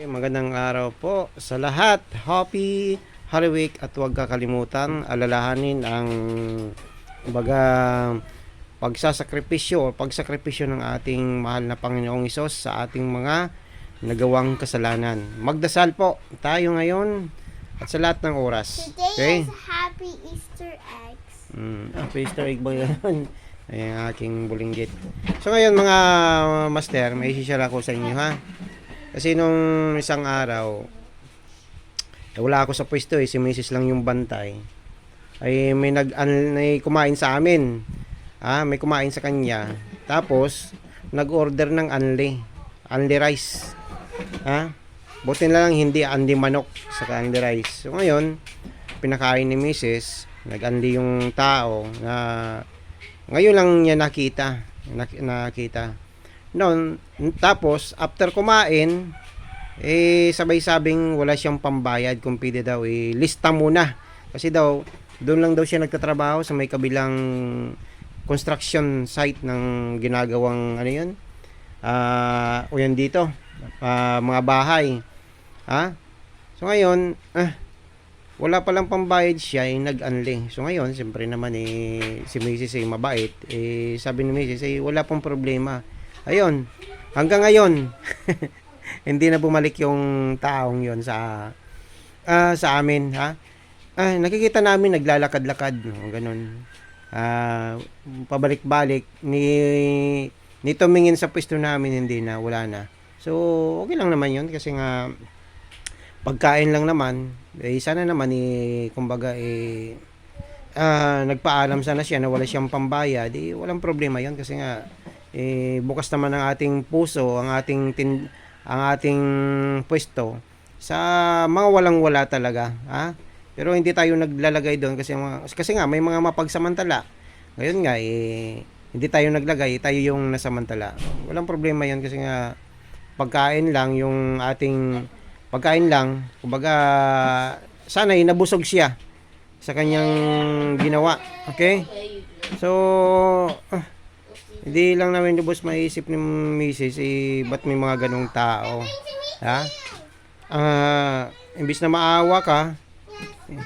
Magandang araw po sa lahat. Happy Holy Week at huwag kakalimutan alalahanin ang baga pagsasakripisyo o pagsakripisyo ng ating mahal na Panginoong Isos sa ating mga nagawang kasalanan. Magdasal po tayo ngayon at sa lahat ng oras. Today Okay? is Happy Easter eggs. Mm, ah, Easter egg ba yan? Ay, ang aking bulinggit. So ngayon mga master, may share ako sa inyo ha. Kasi nung isang araw, eh, wala ako sa pwesto eh, si Mrs. lang yung bantay. Ay may nag an, may kumain sa amin. Ah, may kumain sa kanya. Tapos nag-order ng anli, anli rice. Ha? Buti na lang hindi anli manok sa anli rice. So ngayon, pinakain ni Mrs. Nag-anli yung tao na ngayon lang niya nakita. Nak- nakita. Noon, tapos, after kumain, eh, sabay-sabing wala siyang pambayad kung pwede daw, eh, lista muna. Kasi daw, doon lang daw siya nagtatrabaho sa may kabilang construction site ng ginagawang, ano yun? Ah, o yan dito, ah, mga bahay. Ha? So ngayon, ah, wala palang pambayad siya, eh, nag-unli. So ngayon, siyempre naman eh, si Mrs. ay mabait. Eh, sabi ni Mrs. ay wala pong problema. Ayun, hanggang ngayon, hindi na bumalik yung taong yon sa ah, sa amin, ha? Ah, nakikita namin naglalakad-lakad, no, ganun. Ah, pabalik-balik ni ni tumingin sa pwesto namin hindi na, wala na. So, okay lang naman 'yon kasi nga pagkain lang naman, eh sana naman eh kumbaga eh ah, nagpaalam sana siya na wala siyang pambayad, eh walang problema 'yon kasi nga eh bukas naman ang ating puso, ang ating tin, ang ating pwesto sa mga walang-wala talaga, ha? Pero hindi tayo naglalagay doon kasi mga, kasi nga may mga mapagsamantala. Ngayon nga eh hindi tayo naglagay, tayo yung nasamantala. Walang problema 'yon kasi nga pagkain lang yung ating pagkain lang, kumbaga sana ay nabusog siya sa kanyang ginawa. Okay? So, ah, hindi lang namin lubos maisip ni Mrs. Eh, ba't may mga ganong tao? Ha? Ah, imbis na maawa ka, eh,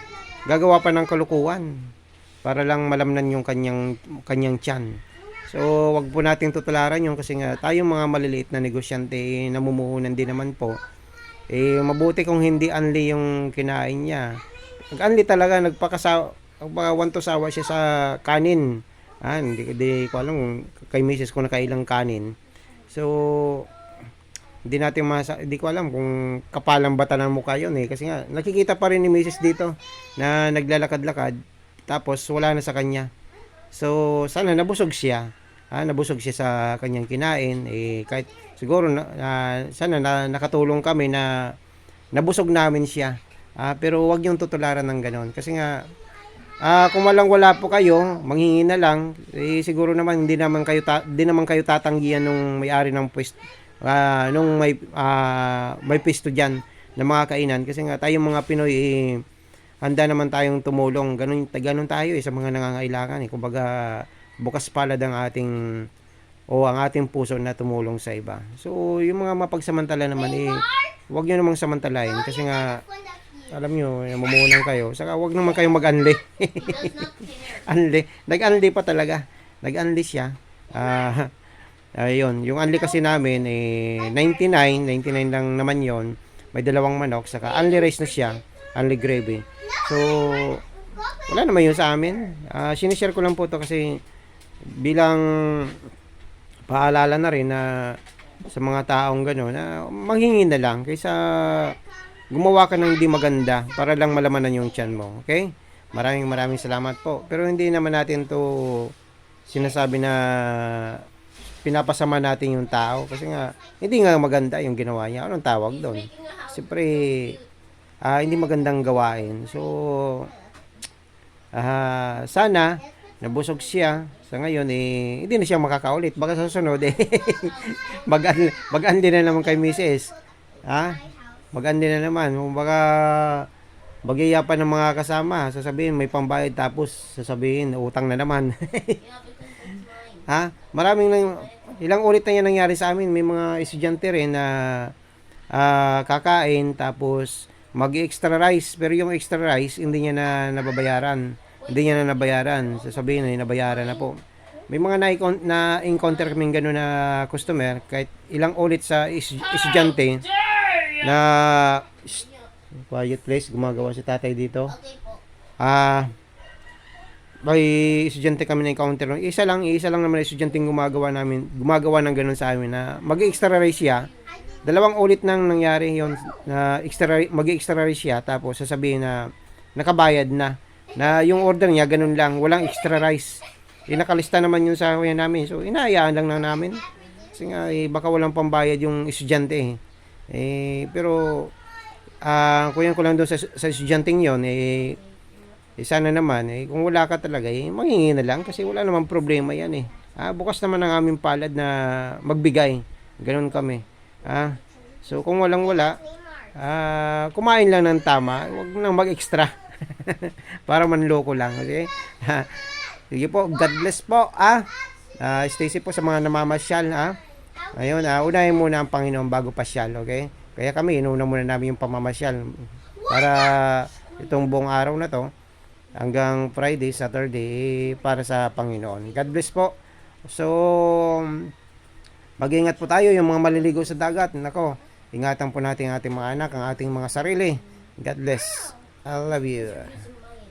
gagawa pa ng kalukuhan para lang malamnan yung kanyang kanyang tiyan. So, wag po nating tutularan yun kasi nga tayong mga maliliit na negosyante eh, namumuhunan din naman po. Eh, mabuti kung hindi unli yung kinain niya. Nag-unli talaga, nagpakasa, nagpakawanto sawa siya sa kanin. Ah, hindi, hindi ko alam kay Mrs. kung nakailang kanin. So, hindi natin masa, hindi ko alam kung kapalang bata ng mukha yun eh. Kasi nga, nakikita pa rin ni Mrs. dito na naglalakad-lakad. Tapos, wala na sa kanya. So, sana nabusog siya. Ah, nabusog siya sa kanyang kinain. Eh, kahit siguro, na, ah, sana na, nakatulong kami na nabusog namin siya. Ah, pero wag yung tutularan ng ganon. Kasi nga, ah, kung walang wala po kayo, manghingi na lang, eh, siguro naman hindi naman kayo, ta- di naman kayo tatanggihan nung may-ari ng pwesto, ah, nung may, ah, may pwesto dyan ng mga kainan. Kasi nga, tayong mga Pinoy, eh, handa naman tayong tumulong. Ganun, ganun tayo eh, sa mga nangangailangan. Eh. Kumbaga, bukas palad ang ating o ang ating puso na tumulong sa iba. So, yung mga mapagsamantala naman eh, huwag nyo namang samantalain kasi nga, alam nyo, namumunan kayo. Saka huwag naman kayong mag-unli. unli. Nag-unli pa talaga. Nag-unli siya. Ah, ayun. Yung unli kasi namin, eh, 99. 99 lang naman yon May dalawang manok. Saka unli rice na siya. Unli gravy. So, wala naman yun sa amin. Ah, sinishare ko lang po to kasi bilang paalala na rin na sa mga taong gano'n na manghingi na lang kaysa gumawa ka ng hindi maganda para lang malamanan yung tiyan mo. Okay? Maraming maraming salamat po. Pero hindi naman natin to sinasabi na pinapasama natin yung tao kasi nga hindi nga maganda yung ginawa niya. Anong tawag doon? Siyempre ah, hindi magandang gawain. So ah, sana nabusog siya sa ngayon eh hindi na siya makakaulit baka sa susunod eh mag mag-andi na naman kay Mrs. Ha? Mag-andi na naman. Baka bagaya pa ng mga kasama, sasabihin may pambayad tapos sasabihin utang na naman. ha? Maraming lang ilang ulit na yan nangyari sa amin. May mga estudyante rin na ah, kakain tapos mag-extra rice pero yung extra rice hindi niya na nababayaran. Hindi niya na nabayaran. Sasabihin na nabayaran na po. May mga na, na encounter kaming gano'n na customer kahit ilang ulit sa is, estudyante na Shh, quiet please gumagawa si tatay dito. Okay po. Ah, may estudyante kami na encounter. Isa lang, isa lang naman estudyante gumagawa namin, gumagawa ng ganun sa amin na mag-extra race siya. Dalawang ulit nang nangyari yon na extra mag-extra race siya tapos sasabihin na nakabayad na na yung order niya ganun lang, walang extra rice. Eh, nakalista naman yun sa kuya namin. So, inahayaan lang na namin. Kasi nga, eh, baka walang pambayad yung estudyante eh. Eh, pero, ah kuya ko lang doon sa, sa estudyanteng yon eh, eh, sana naman, eh, kung wala ka talaga, eh, manghingi na lang kasi wala namang problema yan eh. Ah, bukas naman ang aming palad na magbigay. Ganun kami. Ah, so kung walang wala, ah, kumain lang ng tama, huwag nang mag-extra. Para manloko lang, okay? Sige po, God bless po, ah. Ah, stay safe po sa mga namamasyal, ah. Ayun, ah, unahin muna ang Panginoon bago pasyal, okay? Kaya kami, inuna muna namin yung pamamasyal para itong buong araw na to hanggang Friday, Saturday para sa Panginoon. God bless po. So, mag-ingat po tayo yung mga maliligo sa dagat. Nako, ingatan po natin ang ating mga anak, ang ating mga sarili. God bless. I love you.